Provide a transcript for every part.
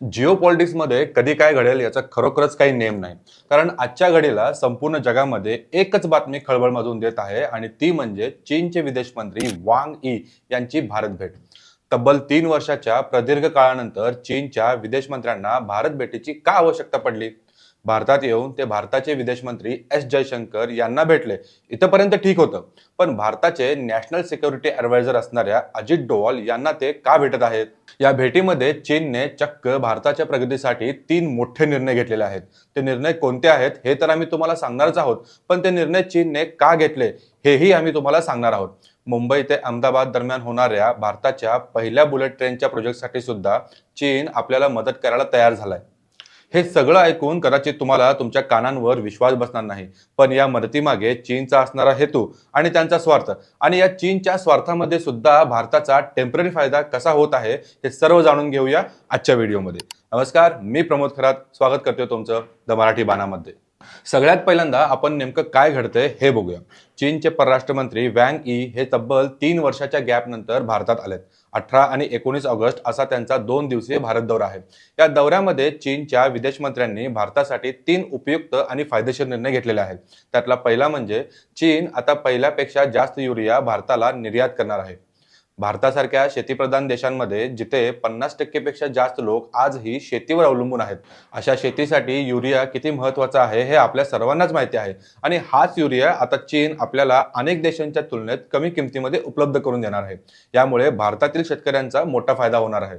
जिओ पॉलिटिक्समध्ये कधी काय घडेल याचा खरोखरच काही नेम नाही. कारण आजच्या घडीला संपूर्ण जगामध्ये एकच बातमी खळबळ मधून देत आहे आणि ती म्हणजे चीनचे विदेश मंत्री वांग ई यांची भारत भेट. तब्बल तीन वर्षाच्या प्रदीर्घ काळानंतर चीनच्या विदेश मंत्र्यांना भारत भेटीची का आवश्यकता पडली? भारतात येऊन ते भारताचे विदेश मंत्री एस जयशंकर यांना भेटले. इथंपर्यंत ठीक होतं. पण भारताचे नॅशनल सिक्युरिटी ऍडवायझर असणाऱ्या अजित डोवाल यांना ते का भेटत आहेत? या भेटीमध्ये चीनने चक्क भारताच्या प्रगतीसाठी तीन मोठे निर्णय घेतलेले आहेत. ते निर्णय कोणते आहेत हे तर आम्ही तुम्हाला सांगणारच आहोत. पण ते निर्णय चीनने का घेतले हेही आम्ही तुम्हाला सांगणार आहोत. मुंबई ते अहमदाबाद दरम्यान होणाऱ्या भारताच्या पहिल्या बुलेट ट्रेनच्या प्रोजेक्टसाठी सुद्धा चीन आपल्याला मदत करायला तयार झालाय. हे सगळं ऐकून कदाचित तुम्हाला तुमच्या कानांवर विश्वास बसणार नाही. पण या मदतीमागे चीनचा असणारा हेतू आणि त्यांचा स्वार्थ. आणि या चीनच्या स्वार्थामध्ये सुद्धा भारताचा टेंपररी फायदा कसा होत आहे हे सर्व जाणून घेऊया आजच्या व्हिडिओमध्ये. नमस्कार मी प्रमोद खरात. स्वागत करतोय तुमचं द मराठी बाणामध्ये. सगळ्यात पहिल्यांदा आपण नेमकं काय घडतंय हे बघूया. चीनचे परराष्ट्र मंत्री वँग ई हे तब्बल तीन वर्षाच्या गॅप नंतर भारतात आलेत. अठरा आणि एकोणीस ऑगस्ट असा त्यांचा दोन दिवसीय भारत दौरा आहे. या दौऱ्यामध्ये चीनच्या विदेश मंत्र्यांनी भारतासाठी तीन उपयुक्त आणि फायदेशीर निर्णय घेतलेले आहेत. त्यातला पहिला म्हणजे चीन आता पहिल्यापेक्षा जास्त युरिया भारताला निर्यात करणार आहे. भारतासारख्या शेतीप्रधान देशांमध्ये जिथे पन्नास टक्केपेक्षा जास्त लोक आजही शेतीवर अवलंबून आहेत अशा शेतीसाठी युरिया किती महत्त्वाचा आहे हे आपल्या सर्वांनाच माहिती आहे. आणि हाच युरिया आता चीन आपल्याला अनेक देशांच्या तुलनेत कमी किमतीमध्ये उपलब्ध करून देणार आहे. यामुळे भारतातील शेतकऱ्यांचा मोठा फायदा होणार आहे.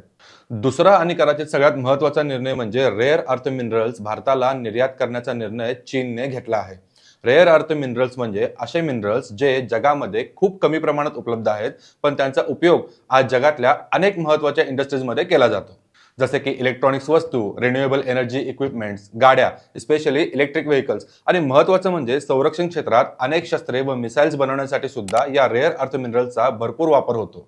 दुसरा आणि कदाचित सगळ्यात महत्त्वाचा निर्णय म्हणजे रेअर अर्थ मिनरल्स भारताला निर्यात करण्याचा निर्णय चीनने घेतला आहे. रेअर अर्थ मिनरल्स म्हणजे असे मिनरल्स जे जगामध्ये खूप कमी प्रमाणात उपलब्ध आहेत पण त्यांचा उपयोग आज जगातल्या अनेक महत्त्वाच्या इंडस्ट्रीजमध्ये केला जातो. जसे की इलेक्ट्रॉनिक्स वस्तू रिन्युएबल एनर्जी इक्विपमेंट्स गाड्या स्पेशली इलेक्ट्रिक व्हेकल्स आणि महत्त्वाचं म्हणजे संरक्षण क्षेत्रात अनेक शस्त्रे व मिसाईल्स बनवण्यासाठी सुद्धा या रेअर अर्थ मिनरल्सचा भरपूर वापर होतो.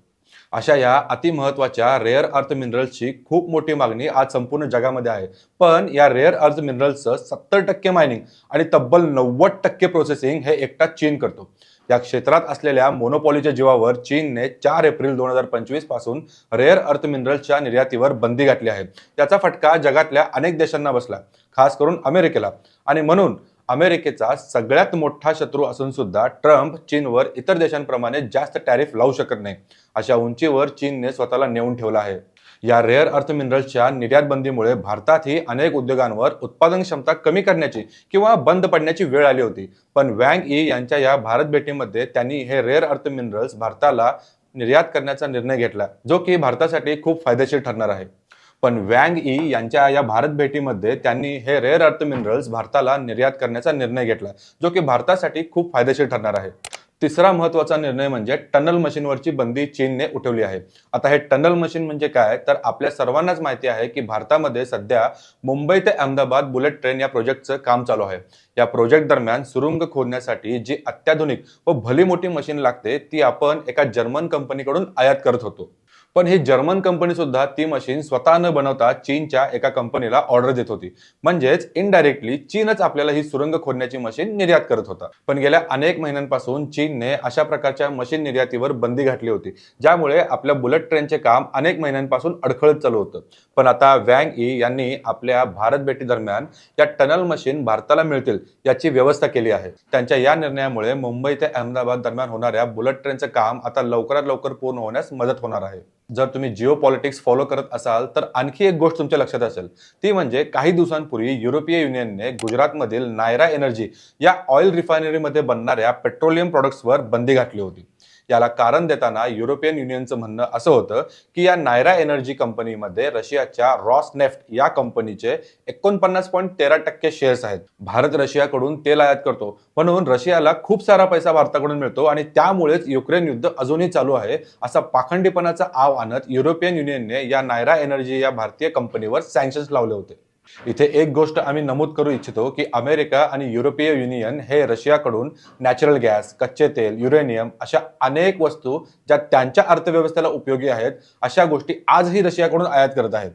अशा या अतिमहत्वाच्या रेअर अर्थ मिनरल्सची खूप मोठी मागणी आज संपूर्ण जगामध्ये आहे. पण या रेअर अर्थ मिनरल्सचं सत्तर टक्के मायनिंग आणि तब्बल नव्वद टक्के प्रोसेसिंग हे एकटा चीन करतो. या क्षेत्रात असलेल्या मोनोपॉलीच्या जीवावर चीनने चार एप्रिल दोन हजार पंचवीसपासून रेअर अर्थ मिनरल्सच्या निर्यातीवर बंदी घातली आहे. त्याचा फटका जगातल्या अनेक देशांना बसला खास करून अमेरिकेला. आणि म्हणून अमेरिकेचा सगळ्यात मोठा शत्रू असून सुद्धा ट्रम्प चीनवर इतर देशांप्रमाणे जास्त टॅरिफ लावू शकत नाही. अशा उंचीवर चीनने स्वतःला नेऊन ठेवला आहे. या रेअर अर्थ मिनरल्सच्या निर्यात बंदीमुळे भारतातही अनेक उद्योगांवर उत्पादन क्षमता कमी करण्याची किंवा बंद पडण्याची वेळ आली होती. पण वँग ई यांच्या या भारत भेटीमध्ये त्यांनी हे रेअर अर्थ मिनरल्स भारताला निर्यात करण्याचा निर्णय घेतला जो की भारतासाठी खूप फायदेशीर ठरणार आहे. पण वँग ई यांच्या या भारत भेटीमध्ये त्यांनी हे रेअर अर्थ मिनरल्स भारताला निर्यात करण्याचा निर्णय घेतला जो की भारतासाठी खूप फायदेशीर ठरणार आहे. तिसरा महत्त्वाचा निर्णय म्हणजे टनल मशीनवरची बंदी चीनने उठवली आहे. आता हे टनल मशीन म्हणजे काय? तर आपल्या सर्वांनाच माहिती आहे की भारतामध्ये सध्या मुंबई ते अहमदाबाद बुलेट ट्रेन या प्रोजेक्टचं काम चालू आहे. या प्रोजेक्ट दरम्यान सुरुंग खोदण्यासाठी जी अत्याधुनिक व भली मोठी मशीन लागते ती आपण एका जर्मन कंपनीकडून आयात करत होतो. पण ही जर्मन कंपनी सुद्धा ती मशीन स्वतः न बनवता चीनच्या एका कंपनीला ऑर्डर देत होती. म्हणजेच इनडायरेक्टली चीनच आपल्याला ही सुरंग खोदण्याची मशीन निर्यात करत होता. पण गेल्या अनेक महिन्यांपासून चीनने अशा प्रकारच्या मशीन निर्यातीवर बंदी घातली होती ज्यामुळे आपल्या बुलेट ट्रेनचे काम अनेक महिन्यांपासून अडखळत चालू होतं. पण आता वँग ई यांनी आपल्या भारत भेटी दरम्यान या टनल मशीन भारताला मिळतील याची व्यवस्था केली आहे. त्यांच्या या निर्णयामुळे मुंबई ते अहमदाबाद दरम्यान होणाऱ्या बुलेट ट्रेनचं काम आता लवकरात लवकर पूर्ण होण्यास मदत होणार आहे. जर तुम्ही जिओ पॉलिटिक्स फॉलो करत असाल तर आणखी एक गोष्ट तुमच्या लक्षात असेल. ती म्हणजे काही दिवसांपूर्वी युरोपीय युनियनने गुजरातमधील नायरा एनर्जी या ऑइल रिफायनरीमध्ये बनणाऱ्या पेट्रोलियम प्रॉडक्ट्सवर बंदी घातली होती. याला कारण देताना युरोपियन युनियनचं म्हणणं असं होतं की या नायरा एनर्जी कंपनीमध्ये रशियाच्या रॉस नेफ्ट या कंपनीचे एकोणपन्नास पॉईंट तेरा टक्के शेअर्स आहेत. भारत रशियाकडून तेल आयात करतो. म्हणून रशियाला खूप सारा पैसा भारताकडून मिळतो आणि त्यामुळेच युक्रेन युद्ध अजूनही चालू आहे असा पाखंडीपणाचा आव आणत युरोपियन युनियनने या नायरा एनर्जी या भारतीय कंपनीवर सँक्शन्स लावले होते. इथे एक गोष्ट आम्ही नमूद करू इच्छितो की अमेरिका आणि युरोपीय युनियन हे रशियाकडून नॅचरल गॅस कच्चे तेल युरेनियम अशा अनेक वस्तू ज्या त्यांच्या अर्थव्यवस्थेला उपयोगी आहेत अशा गोष्टी आजही रशियाकडून आयात करत आहेत.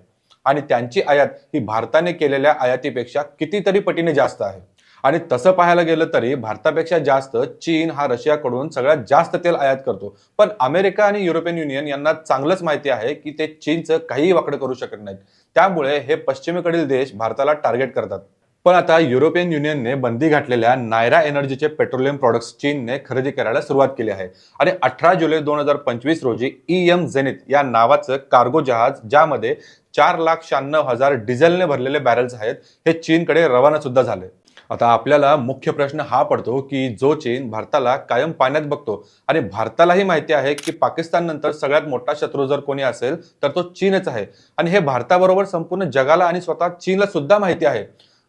आणि त्यांची आयात ही भारताने केलेल्या आयातीपेक्षा कितीतरी पटीने जास्त आहे. आणि तसं पाहायला गेलं तरी भारतापेक्षा जास्त चीन हा रशियाकडून सगळ्यात जास्त तेल आयात करतो. पण अमेरिका आणि युरोपियन युनियन यांना चांगलंच माहिती आहे की ते चीनचं काहीही वाकडं करू शकत नाहीत. त्यामुळे हे पश्चिमेकडील देश भारताला टार्गेट करतात. पण आता युरोपियन युनियनने बंदी घातलेल्या नायरा एनर्जीचे पेट्रोलियम प्रॉडक्ट्स चीनने खरेदी करायला सुरुवात केली आहे. आणि अठरा जुलै दोन हजार पंचवीस रोजी ई एम झेनित या नावाचं कार्गो जहाज ज्यामध्ये चार लाख शहाण्णव हजार डिझेलने भरलेले बॅरल्स आहेत हे चीनकडे रवाना सुद्धा झाले. आता आपल्याला मुख्य प्रश्न हा पडतो की जो चीन भारताला कायम पाण्यात बघतो. आणि भारतालाही माहिती आहे की पाकिस्तान नंतर सगळ्यात मोठा शत्रू जर कोणी असेल तर तो चीनच आहे. आणि हे भारताबरोबर संपूर्ण जगाला आणि स्वतः चीनला सुद्धा माहिती आहे.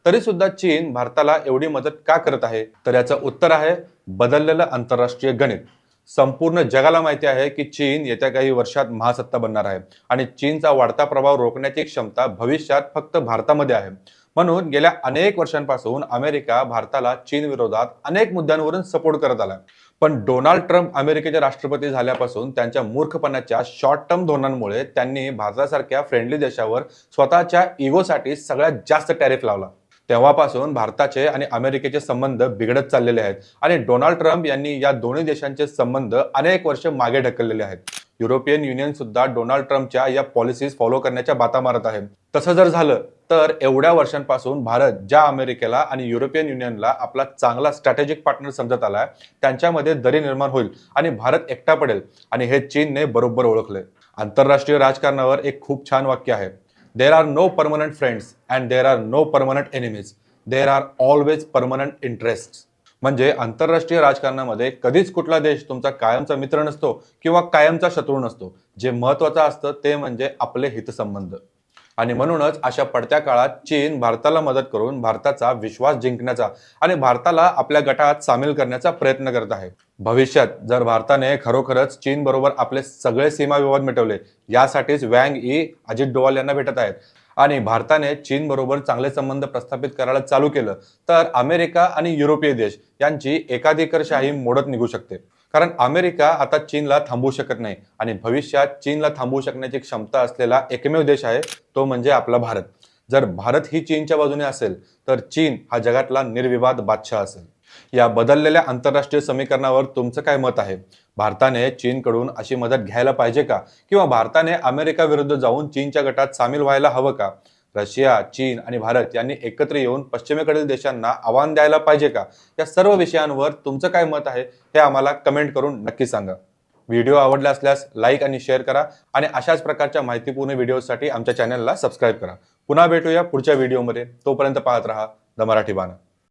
तरी सुद्धा चीन भारताला एवढी मदत का करत आहे? तर याचं उत्तर आहे बदललेलं आंतरराष्ट्रीय गणित. संपूर्ण जगाला माहिती आहे की चीन येत्या काही वर्षात महासत्ता बनणार आहे. आणि चीनचा वाढता प्रभाव रोखण्याची क्षमता भविष्यात फक्त भारतामध्ये आहे. म्हणून गेल्या अनेक वर्षांपासून अमेरिका भारताला चीन विरोधात अनेक मुद्द्यांवरून सपोर्ट करत आला पण डोनाल्ड ट्रम्प अमेरिकेचे राष्ट्रपती झाल्यापासून त्यांच्या मूर्खपणाच्या शॉर्ट टर्म धोरणांमुळे त्यांनी भारतासारख्या फ्रेंडली देशावर स्वतःच्या इगोसाठी सगळ्यात जास्त टॅरिफ लावला. तेव्हापासून भारताचे आणि अमेरिकेचे संबंध बिघडत चाललेले आहेत. आणि डोनाल्ड ट्रम्प यांनी या दोन्ही देशांचे संबंध अनेक वर्ष मागे ढकललेले आहेत. युरोपियन युनियन सुद्धा डोनाल्ड ट्रम्पच्या या पॉलिसीज फॉलो करण्याच्या बाता मारत आहे तसं जर झालं तर एवढ्या वर्षांपासून भारत ज्या अमेरिकेला आणि युरोपियन युनियनला आपला चांगला स्ट्रॅटेजिक पार्टनर समजत आलाय त्यांच्यामध्ये दरी निर्माण होईल आणि भारत एकटा पडेल आणि हे चीनने बरोबर ओळखले आंतरराष्ट्रीय राजकारणावर एक खूप छान वाक्य आहे. There are no permanent friends and there are no permanent enemies there are always permanent interest म्हणजे आंतरराष्ट्रीय राजकारणामध्ये कधीच कुठला देश तुमचा कायमचा मित्र नसतो किंवा कायमचा शत्रू नसतो. जे महत्वाचं असतं ते म्हणजे आपले हितसंबंध. आणि म्हणूनच अशा पडत्या काळात चीन भारताला मदत करून भारताचा विश्वास जिंकण्याचा आणि भारताला आपल्या गटात सामील करण्याचा प्रयत्न करत आहे. भविष्यात जर भारताने खरोखरच चीन बरोबर आपले सगळे सीमा विवाद मिटवले यासाठीच वँग ई अजित डोवाल यांना भेटत आहेत. आणि भारताने चीन बरोबर चांगले संबंध प्रस्थापित करायला चालू केलं तर अमेरिका आणि युरोपीय देश यांची एकाधिकारशाही मोडत निघू शकते. कारण अमेरिका आता चीनला थांबवू शकत नाही आणि भविष्यात चीनला थांबवू शकण्याची क्षमता असलेला एकमेव देश आहे तो म्हणजे आपला भारत. जर भारत ही चीनच्या बाजूने असेल तर चीन हा जगातला निर्विवाद बादशाह असेल. या बदललेल्या आंतरराष्ट्रीय समीकरणावर तुमचं काय मत आहे? भारताने चीनकडून अशी मदत घ्यायला पाहिजे का? किंवा भारताने अमेरिका विरुद्ध जाऊन चीनच्या गटात सामील व्हायला हवं का? रशिया चीन आणि भारत यांनी एकत्र येऊन पश्चिमेकडील देशांना आव्हान द्यायला पाहिजे का? या सर्व विषयांवर तुमचं काय मत आहे हे आम्हाला कमेंट करून नक्की सांगा. व्हिडिओ आवडला असल्यास लाईक आणि शेअर करा आणि अशाच प्रकारच्या माहितीपूर्ण व्हिडिओसाठी आमच्या चॅनलला सबस्क्राईब करा. पुन्हा भेटूया पुढच्या व्हिडिओमध्ये. तोपर्यंत पाहत राहा द मराठी बाणा.